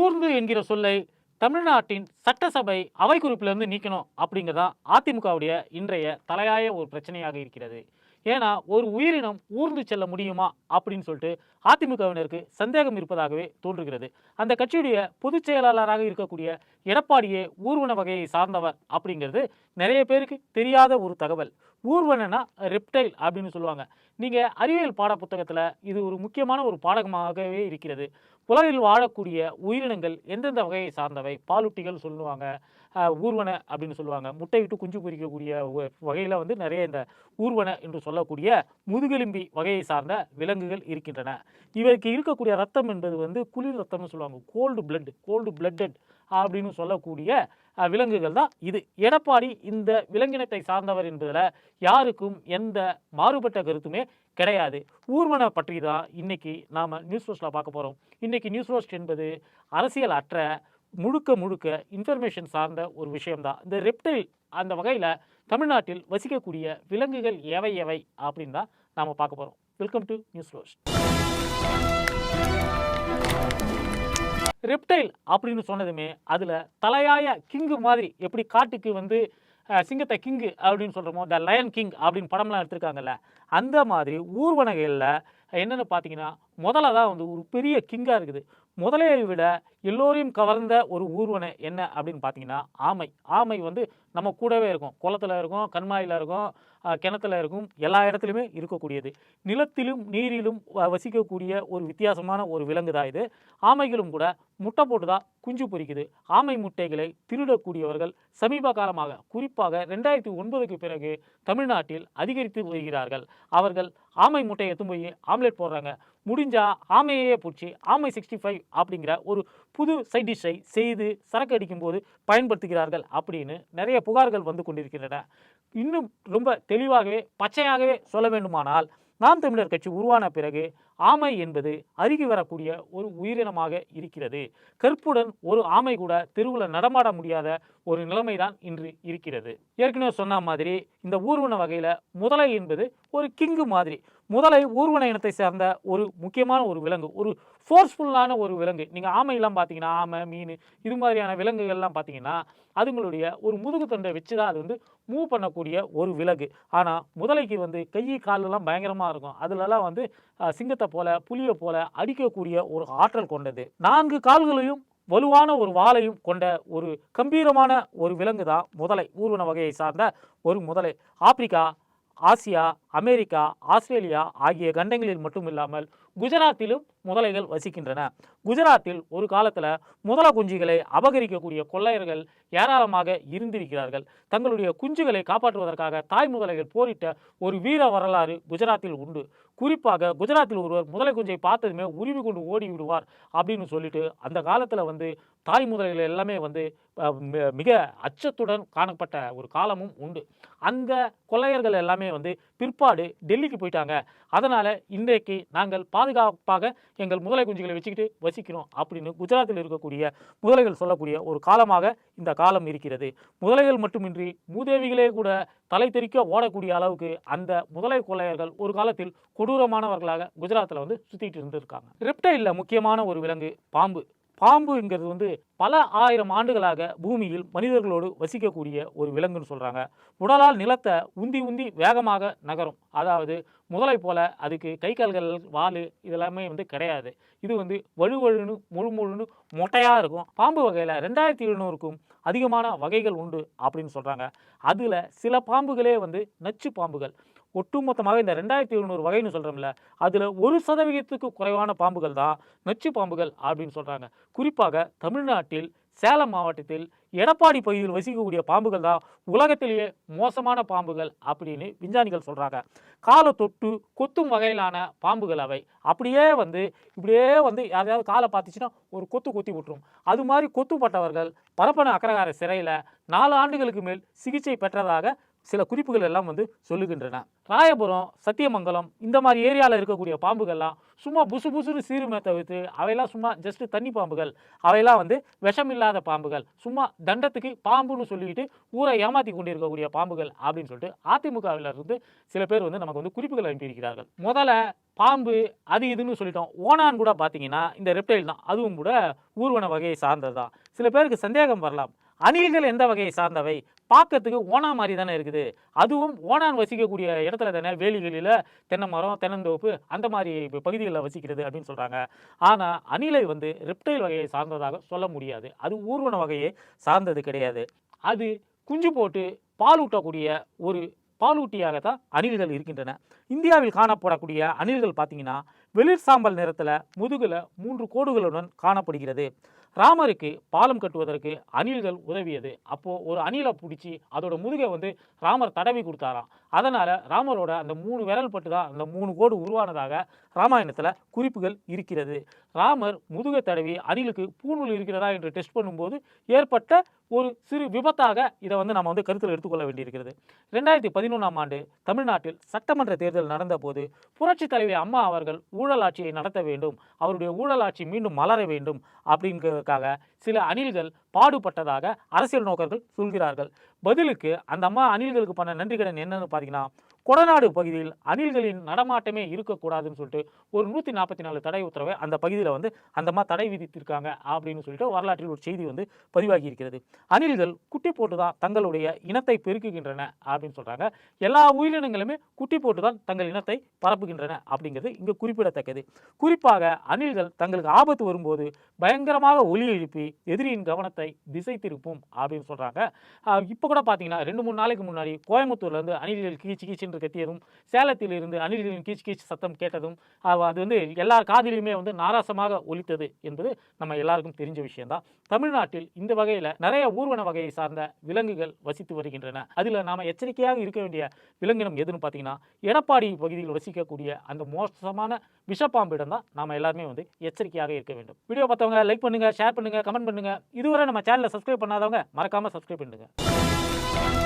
ஊர்ந்து என்கிற சொல்லை தமிழ்நாட்டின் சட்டசபை அவை குறிப்பிலிருந்து நீக்கணும் அப்படிங்கிறதா அதிமுகவுடைய இன்றைய தலையாய ஒரு பிரச்சனையாக இருக்கிறது. ஏன்னா ஒரு உயிரினம் ஊர்ந்து செல்ல முடியுமா அப்படின்னு சொல்லிட்டு அதிமுகவினருக்கு சந்தேகம் இருப்பதாகவே தோன்றுகிறது. அந்த கட்சியுடைய பொதுச் செயலாளராக இருக்கக்கூடிய எடப்பாடியே ஊர்வன வகையை சார்ந்தவர் அப்படிங்கிறது நிறைய பேருக்கு தெரியாத ஒரு தகவல். ஊர்வனனா ரெப்டைல் அப்படின்னு சொல்லுவாங்க. நீங்கள் அறிவியல் பாட புத்தகத்தில் இது ஒரு முக்கியமான ஒரு பாடகமாகவே இருக்கிறது. உலகில் வாழக்கூடிய உயிரினங்கள் எந்தெந்த வகையை சார்ந்தவை? பாலூட்டிகள் சொல்லுவாங்க ஊர்வன அப்படின்னு சொல்லுவாங்க. முட்டையிட்டு குஞ்சு பொரிக்கக்கூடிய வகையில் வந்து நிறைய இந்த ஊர்வன என்று சொல்லக்கூடிய முதுகெலும்பி வகையை சார்ந்த விலங்குகள் இருக்கின்றன. இவருக்கு இருக்கக்கூடிய ரத்தம் என்பது வந்து குளிர் ரத்தம்னு சொல்லுவாங்க. கோல்டு பிளட் கோல்டு பிளட்டட் அப்படின்னு சொல்லக்கூடிய விலங்குகள் தான் இது. எடப்பாடி இந்த விலங்கினத்தை சார்ந்தவர் என்பதில் யாருக்கும் எந்த மாறுபட்ட கருத்துமே கிடையாது. ஊர்வன பற்றி தான் இன்றைக்கி நாம் நியூஸ் ரோஸ்ட்டில் பார்க்க போகிறோம் இன்றைக்கி நியூஸ் ரோஸ்ட் என்பது அரசியல் அற்ற முழுக்க முழுக்க இன்ஃபர்மேஷன் சார்ந்த ஒரு விஷயம்தான் இந்த ரெப்டைல் அந்த வகையில் தமிழ்நாட்டில் வசிக்கக்கூடிய விலங்குகள் எவை எவை அப்படின்னு தான் நாம் பார்க்க போகிறோம் welcome to news roast reptile அப்படின்னு சொன்னதுமே அதில் தலையாய கிங்கு மாதிரி எப்படி காட்டுக்கு வந்து சிங்கத்தை கிங்கு அப்படின்னு சொல்கிறோமோ த லயன் கிங் அப்படின்னு படம்லாம் எடுத்திருக்காங்கல்ல அந்த மாதிரி ஊர்வனங்களில் என்னென்னு பார்த்தீங்கன்னா முதல்ல தான் வந்து ஒரு பெரிய கிங்காக இருக்குது. முதலையை விட எல்லோரையும் கவர்ந்த ஒரு ஊர்வனை என்ன அப்படின்னு பார்த்தீங்கன்னா ஆமை. ஆமை வந்து நம்ம கூடவே இருக்கும். குளத்துல இருக்கும் கண்மாயில் இருக்கும் கிணத்துல இருக்கும் எல்லா இடத்துலையுமே இருக்கக்கூடியது. நிலத்திலும் நீரிலும் வ- வசிக்கக்கூடிய ஒரு வித்தியாசமான ஒரு விலங்கு தான் இது. ஆமைகளும் கூட முட்டை போட்டு தான் குஞ்சு பொரிக்குது. ஆமை முட்டைகளை திருடக்கூடியவர்கள் சமீப காலமாக குறிப்பாக ரெண்டாயிரத்தி ஒன்பதுக்கு பிறகு தமிழ்நாட்டில் அதிகரித்து வருகிறார்கள். அவர்கள் ஆமை முட்டையை எடுத்து போய் ஆம்லெட் போடுறாங்க. முடிஞ்சால் ஆமையையே பிடிச்சி ஆமை சிக்ஸ்டி ஃபைவ் அப்படிங்கிற ஒரு புது சைட் டிஷ்ஷை செய்து சரக்கு அடிக்கும்போது பயன்படுத்துகிறார்கள் அப்படின்னு நிறைய புகார்கள் வந்து கொண்டிருக்கின்றன. இன்னும் ரொம்ப தெளிவாகவே பச்சையாகவே சொல்ல வேண்டுமானால் நாம் தமிழர் கட்சி உருவான பிறகு ஆமை என்பது அருகி வரக்கூடிய ஒரு உயிரினமாக இருக்கிறது. கற்புடன் ஒரு ஆமை கூட தெருவில் நடமாட முடியாத ஒரு நிலைமை தான் இன்று இருக்கிறது. ஏற்கனவே சொன்ன மாதிரி இந்த ஊர்வன வகையில் முதலை என்பது ஒரு கிங்கு மாதிரி. முதலை ஊர்வன இனத்தை சேர்ந்த ஒரு முக்கியமான ஒரு விலங்கு ஒரு ஃபோர்ஸ்ஃபுல்லான ஒரு விலங்கு. நீங்கள் ஆமையெல்லாம் பார்த்தீங்கன்னா ஆமை மீன் இது மாதிரியான விலங்குகள்லாம் பார்த்தீங்கன்னா அதுங்களுடைய ஒரு முதுகு தண்டை வச்சு தான் அது வந்து மூவ் பண்ணக்கூடிய ஒரு விலங்கு. ஆனால் முதலைக்கு வந்து கை காலெல்லாம் பயங்கரமாக இருக்கும். அதுலலாம் வந்து சிங்கத்தை சிங்கத்தை போல புலியை போல அடிக்கக்கூடிய ஒரு ஆற்றல் கொண்டது. நான்கு கால்களையும் வலுவான ஒரு வாளையும் கொண்ட ஒரு கம்பீரமான ஒரு விலங்கு தான் முதலை. ஊர்வன வகையை சார்ந்த ஒரு முதலை. ஆப்பிரிக்கா ஆசியா அமெரிக்கா ஆஸ்திரேலியா ஆகிய கண்டங்களில் மட்டும் இல்லாமல் குஜராத்திலும் முதலைகள் வசிக்கின்றன. குஜராத்தில் ஒரு காலத்தில் முதல குஞ்சுகளை அபகரிக்கக்கூடிய கொள்ளையர்கள் ஏராளமாக இருந்திருக்கிறார்கள். தங்களுடைய குஞ்சுகளை காப்பாற்றுவதற்காக தாய் முதலைகள் போரிட்ட ஒரு வீர வரலாறு குஜராத்தில் உண்டு. குறிப்பாக குஜராத்தில் ஒருவர் முதலை குஞ்சை பார்த்ததுமே உருவி கொண்டு ஓடி விடுவார் அப்படின்னு சொல்லிட்டு அந்த காலத்தில் வந்து தாய் முதலைகள் எல்லாமே வந்து மிக அச்சத்துடன் காணப்பட்ட ஒரு காலமும் உண்டு. அந்த கொள்ளையர்கள் எல்லாமே வந்து பிற்பாடு டெல்லிக்கு போயிட்டாங்க. அதனால் இன்றைக்கு நாங்கள் பாதுகாப்பாக எங்கள் முதலை குஞ்சுகளை வச்சுக்கிட்டு வசிக்கிறோம் அப்படின்னு குஜராத்தில் இருக்கக்கூடிய முதலைகள் சொல்லக்கூடிய ஒரு காலமாக இந்த காலம் இருக்கிறது. முதலைகள் மட்டுமின்றி மூதேவிகளே கூட தலை தெறிக்க ஓடக்கூடிய அளவுக்கு அந்த முதலை கொள்ளையர்கள் ஒரு காலத்தில் கொடூரமானவர்களாக குஜராத்தில் வந்து சுற்றிட்டு இருந்திருக்காங்க. ரெப்டைலில் முக்கியமான ஒரு விலங்கு பாம்பு. பாம்புங்கிறது வந்து பல ஆயிரம் ஆண்டுகளாக பூமியில் மனிதர்களோடு வசிக்கக்கூடிய ஒரு விலங்குன்னு சொல்கிறாங்க உடலால் நிலத்தை உந்தி உந்தி வேகமாக நகரும். அதாவது முதலை போல அதுக்கு கை கால்கள் வால் இதெல்லாமே வந்து கிடையாது. இது வந்து வழுவழுன்னு முழு முழுன்னு மொட்டையாக இருக்கும். பாம்பு வகையில் ரெண்டாயிரத்தி எழுநூறுக்கும் அதிகமான வகைகள் உண்டு அப்படின்னு சொல்கிறாங்க அதில் சில பாம்புகளே வந்து நச்சு பாம்புகள். ஒட்டுமொத்தமாக இந்த ரெண்டாயிரத்தி எழுநூறு வகைன்னு சொல்கிறோம்ல அதில் ஒரு சதவிகிதத்துக்கு குறைவான பாம்புகள் தான் நச்சு பாம்புகள் அப்படின்னு சொல்கிறாங்க குறிப்பாக தமிழ்நாட்டில் சேலம் மாவட்டத்தில் எடப்பாடி பகுதியில் வசிக்கக்கூடிய பாம்புகள் தான் உலகத்திலேயே மோசமான பாம்புகள் அப்படின்னு விஞ்ஞானிகள் சொல்கிறாங்க காலை தொட்டு கொத்தும் வகையிலான பாம்புகள் அவை. அப்படியே வந்து இப்படியே வந்து யாரையாவது காலை பார்த்துச்சுன்னா ஒரு கொத்து கொத்தி விட்டுரும். அது மாதிரி கொத்துப்பட்டவர்கள் பரப்பன அக்கரகார சிறையில் நாலு ஆண்டுகளுக்கு மேல் சிகிச்சை பெற்றதாக சில குறிப்புகள் எல்லாம் வந்து சொல்லுகின்றன. ராயபுரம் சத்தியமங்கலம் இந்த மாதிரி ஏரியாவில் இருக்கக்கூடிய பாம்புகள்லாம் சும்மா புசு புசுன்னு சீருமே தவிர்த்து அவையெல்லாம் சும்மா ஜஸ்ட் தண்ணி பாம்புகள். அவையெல்லாம் வந்து விஷமில்லாத பாம்புகள். சும்மா தண்டத்துக்கு பாம்புன்னு சொல்லிக்கிட்டு ஊரை ஏமாத்தி கொண்டிருக்கக்கூடிய பாம்புகள் அப்படின்னு சொல்லிட்டு அதிமுகவில் இருந்து சில பேர் வந்து நமக்கு வந்து குறிப்புகள் அனுப்பியிருக்கிறார்கள் முதல்ல பாம்பு அது இதுன்னு சொல்லிட்டோம். ஓனான் கூட பார்த்தீங்கன்னா இந்த ரெப்டைல் தான். அதுவும் கூட ஊர்வன வகையை சார்ந்தது தான் சில பேருக்கு சந்தேகம் வரலாம். அணில்கள் எந்த வகையை சார்ந்தவை? பார்க்கறதுக்கு ஓனா மாதிரி தானே இருக்குது. அதுவும் ஓனான் வசிக்கக்கூடிய இடத்துல தானே வேலிகளில் தென்னை மரம் தென்னந்தோப்பு அந்த மாதிரி பகுதிகளில் வசிக்கிறது அப்படின்னு சொல்கிறாங்க ஆனால் அணிலை வந்து ரெப்டைல் வகையை சார்ந்ததாக சொல்ல முடியாது. அது ஊர்வன வகையை சார்ந்தது கிடையாது. அது குஞ்சு போட்டு பாலூட்டக்கூடிய ஒரு பாலூட்டியாக தான் அணில்கள் இருக்கின்றன. இந்தியாவில் காணப்படக்கூடிய அணில்கள் பார்த்தீங்கன்னா வெளிர் சாம்பல் நிறத்தில் முதுகில் மூன்று கோடுகளுடன் காணப்படுகிறது. ராமருக்கு பாலம் கட்டுவதற்கு அணில்கள் உதவியது. அப்போது ஒரு அணிலை பிடிச்சி அதோட முதுகை வந்து ராமர் தடவி கொடுத்தாராம். அதனால் ராமரோட அந்த மூணு விரல் பட்டு தான் அந்த மூணு கோடு உருவானதாக ராமாயணத்தில் குறிப்புகள் இருக்கிறது. ராமர் முதுகை தடவி அணிலுக்கு பூணூல் இருக்கிறதா என்று டெஸ்ட் பண்ணும்போது ஏற்பட்ட ஒரு சிறு விபத்தாக இதை வந்து நம்ம வந்து கருத்தில் எடுத்துக்கொள்ள வேண்டியிருக்கிறது. ரெண்டாயிரத்தி பதினொன்றாம் ஆண்டு தமிழ்நாட்டில் சட்டமன்ற தேர்தல் நடந்தபோது புரட்சி தலைவி அம்மா அவர்கள் ஊழல் ஆட்சியை நடத்த வேண்டும் அவருடைய ஊழலாட்சி மீண்டும் மலர வேண்டும் அப்படிங்கிறதுக்காக சில அணில்கள் பாடுபட்டதாக அரசியல் நோக்கர்கள் சொல்கிறார்கள். பதிலுக்கு அந்த அம்மா அணில்களுக்கு பண்ண நன்றி கடன் என்னன்னு பார்த்தீங்கன்னா கொடநாடு பகுதியில் அணில்களின் நடமாட்டமே இருக்கக்கூடாதுன்னு சொல்லிட்டு ஒரு நூற்றி நாற்பத்தி நாலு தடை உத்தரவை அந்த பகுதியில் வந்து அந்த தடை விதித்திருக்காங்க அப்படின்னு சொல்லிட்டு வரலாற்றில் ஒரு செய்தி வந்து பதிவாகி இருக்கிறது. அணில்கள் குட்டி போட்டு தான் தங்களுடைய இனத்தை பெருக்குகின்றன அப்படின்னு சொல்கிறாங்க எல்லா உயிரினங்களுமே குட்டி போட்டு தான் தங்கள் இனத்தை பரப்புகின்றன அப்படிங்கிறது இங்கே குறிப்பிடத்தக்கது. குறிப்பாக அணில்கள் தங்களுக்கு ஆபத்து வரும்போது பயங்கரமாக ஒலி எழுப்பி எதிரியின் கவனத்தை திசை திருப்பும் அப்படின்னு சொல்கிறாங்க இப்போ கூட பார்த்தீங்கன்னா ரெண்டு மூணு நாளைக்கு முன்னாடி கோயம்புத்தூர்லேருந்து அணில்கள் கீச்சு கீச்சுன்னு கத்தியதும் சேலத்தில் இருந்து அணில்களின் கீச் கீச் சத்தம் கேட்டதும் அது வந்து எல்லா காதிலுமே வந்து நாராசமாக ஒலித்தது என்பது நம்ம எல்லாருக்கும் தெரிஞ்ச விஷயம்தான். தமிழ்நாட்டில் இந்த வகையில் நிறைய ஊர்வன வகையை சார்ந்த விலங்குகள் வசித்து வருகின்றன. அதில் நாம் எச்சரிக்கையாக இருக்க வேண்டிய விலங்கினம் எதுன்னு பார்த்தீங்கன்னா எடப்பாடி பகுதியில் வசிக்கக்கூடிய அந்த மோசமான விஷப்பாம்பிடம் தான் நாம் எல்லாருமே வந்து எச்சரிக்கையாக இருக்க வேண்டும். வீடியோ பார்த்தவங்க லைக் பண்ணுங்கள் ஷேர் பண்ணுங்கள் கமெண்ட் பண்ணுங்கள் இதுவரை நம்ம சேனலை சப்ஸ்கிரைப் பண்ணாதவங்க மறக்காமல் சப்ஸ்கிரைப் பண்ணுங்கள்